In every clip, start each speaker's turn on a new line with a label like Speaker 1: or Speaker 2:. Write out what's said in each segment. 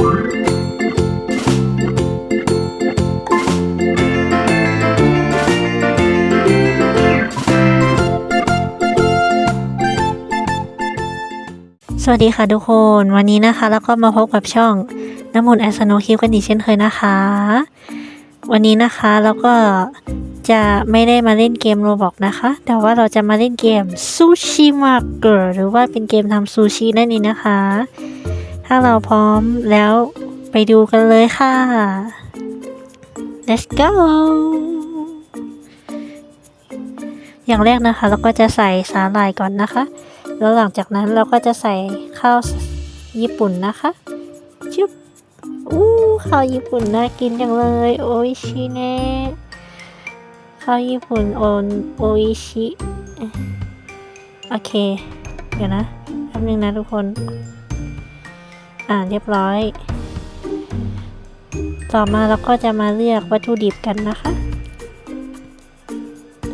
Speaker 1: สวัสดีค่ะทุกคนวันนี้นะคะ แล้วก็มาพบกับช่องน้ำมนต์แอสโนคิวกันอีกเช่นเคยนะคะ วันนี้นะคะแล้วก็จะไม่ได้มาเล่นเกมโรบอกนะคะ แต่ว่าเราจะมาเล่นเกมซูชิมาเกอร์หรือว่าเป็นเกมทำซูชินั่นเองนะคะ ถ้าเราพร้อมแล้วไปดูกันเลยค่ะ let's go อย่างแรกนะคะ เราก็จะใส่สาหร่ายก่อนนะคะ แล้วหลังจากนั้นเราก็จะใส่ข้าวญี่ปุ่นนะคะชุบอู้ข้าวญี่ปุ่นน่ากินจังเลย โออิชิเนะข้าวญี่ปุ่นโอนโออิชิ โอเค เดี๋ยวนะแป๊บนึงนะทุกคน อ่าเรียบร้อย ต่อมาเราก็จะมาเลือกวัตถุดิบกันนะคะ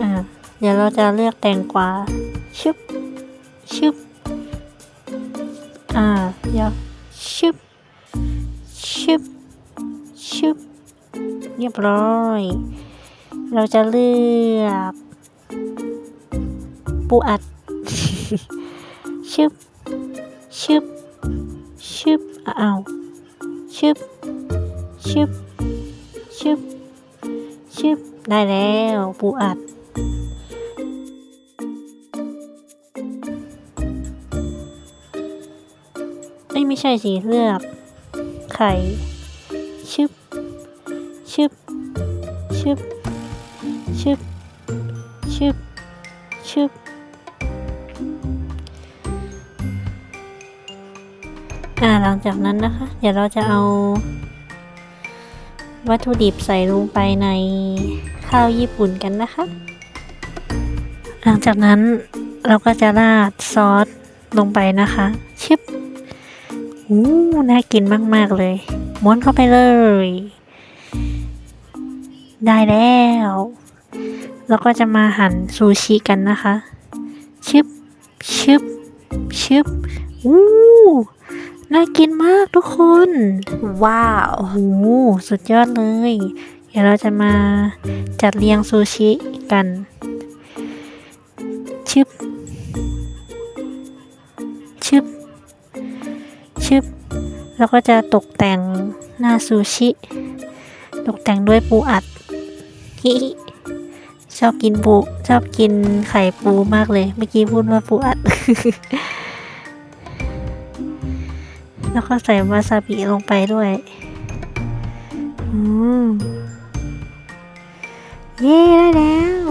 Speaker 1: อ่าเดี๋ยวเราจะเลือกแตงกวาชึบชึบอ่าเดี๋ยวชึบชึบชึบเรียบร้อย เราจะเลือกปูอัดชึบชึบ ชึบเอาชึบชึบชึบชึบได้แล้วปูอัดเอ้ไม่ใช่สิเลือกไข่ชึบชึบชึบชึบชึบชึบ อ่าหลังจากนั้นนะคะ เดี๋ยวเราจะเอา วัตถุดิบใส่ลงไปในข้าวญี่ปุ่นกันนะคะ หลังจากนั้นเราก็จะราดซอสลงไปนะคะชึบอู้น่ากินมาก ๆ เลย ม้วนเข้าไปเลย ได้แล้ว แล้วก็จะมาหั่นซูชิกันนะคะ ชึบชึบชึบอู้ น่ากินมากทุกคน ว้าวโอ้โหสุดยอดเลย เดี๋ยวเราจะมาจัดเรียงซูชิกัน ชึบ ชึบ ชึบ แล้วก็จะตกแต่งหน้าซูชิ ตกแต่งด้วยปูอัดฮิฮิชอบกินปูชอบกินไข่ปูมากเลย เมื่อกี้พูดว่าปูอัด แล้วก็ใส่วาซาบิลงไปด้วย อืม เย้ได้แล้ว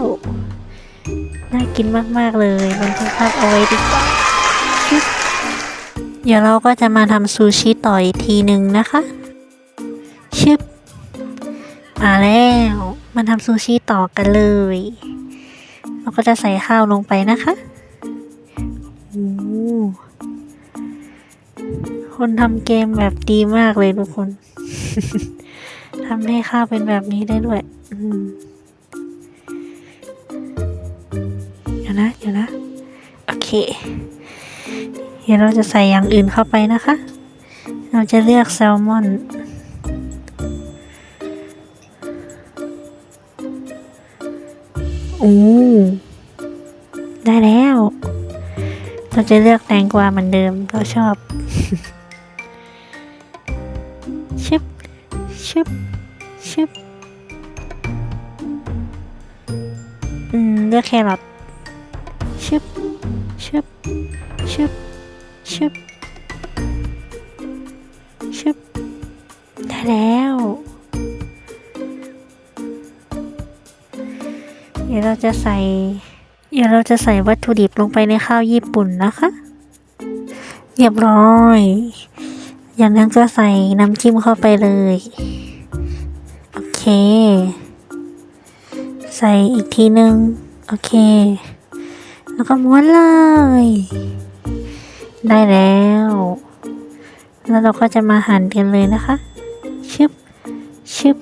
Speaker 1: น่ากินมาก ๆ เลยบันทึกภาพเอาไว้ดีกว่าเดี๋ยวเราก็จะมาทำซูชิต่ออีกทีหนึ่งนะคะชึบมาแล้ว มาทำซูชิต่อกันเลย เราก็จะใส่ข้าวลงไปนะคะ คนทำเกมแบบดีมากเลยทุกคนทำให้ข้าวเป็นแบบนี้ได้ด้วยอืมเดี๋ยวนะเดี๋ยวนะ โอเค เดี๋ยวเราจะใส่อย่างอื่นเข้าไปนะคะ เราจะเลือกแซลมอนอู้ได้แล้ว เราจะเลือกแตงกวาเหมือนเดิมเราชอบ ชึบชึบชึบอืมเลือกแครอทชึบชึบชึบชึบชึบได้แล้ว เดี๋ยวเราจะใส่ เดี๋ยวเราจะใส่วัตถุดิบลงไปในข้าวญี่ปุ่นนะคะ เรียบร้อย อย่างนั้นก็ใส่น้ำจิ้มเข้าไปเลย โอเค ใส่อีกทีนึง โอเค แล้วก็ม้วนเลย ได้แล้ว แล้วเราก็จะมาหั่นกันเลยนะคะ ชึบ ชึบ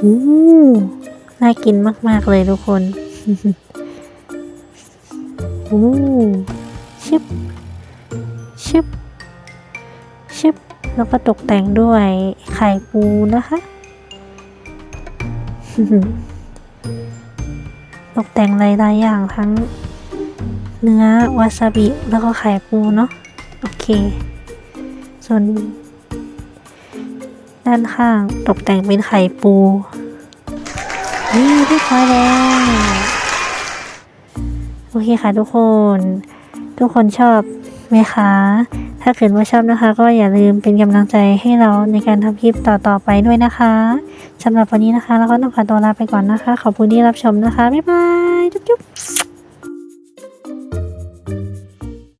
Speaker 1: อู้น่ากินมาก ๆ เลยทุกคน อู้ ชึบชึบชึบแล้วก็ตกแต่งด้วยไข่ปูนะคะ ตกแต่งหลายๆอย่างทั้ง เนื้อวาซาบิแล้วก็ไข่ปูเนาะโอเค ส่วนด้านข้างตกแต่งเป็นไข่ปู นี่เรียบร้อยแล้ว โอเคค่ะทุกคน ทุกคนชอบไหมคะ ถ้าเกิดว่าชอบนะคะ ก็อย่าลืมเป็นกำลังใจให้เราในการทำคลิปต่อๆไปด้วยนะคะสำหรับวันนี้นะคะเราก็ต้องขอตัวลาไปก่อนนะคะ ขอบคุณที่รับชมนะคะ บ๊ายบาย จุ๊บ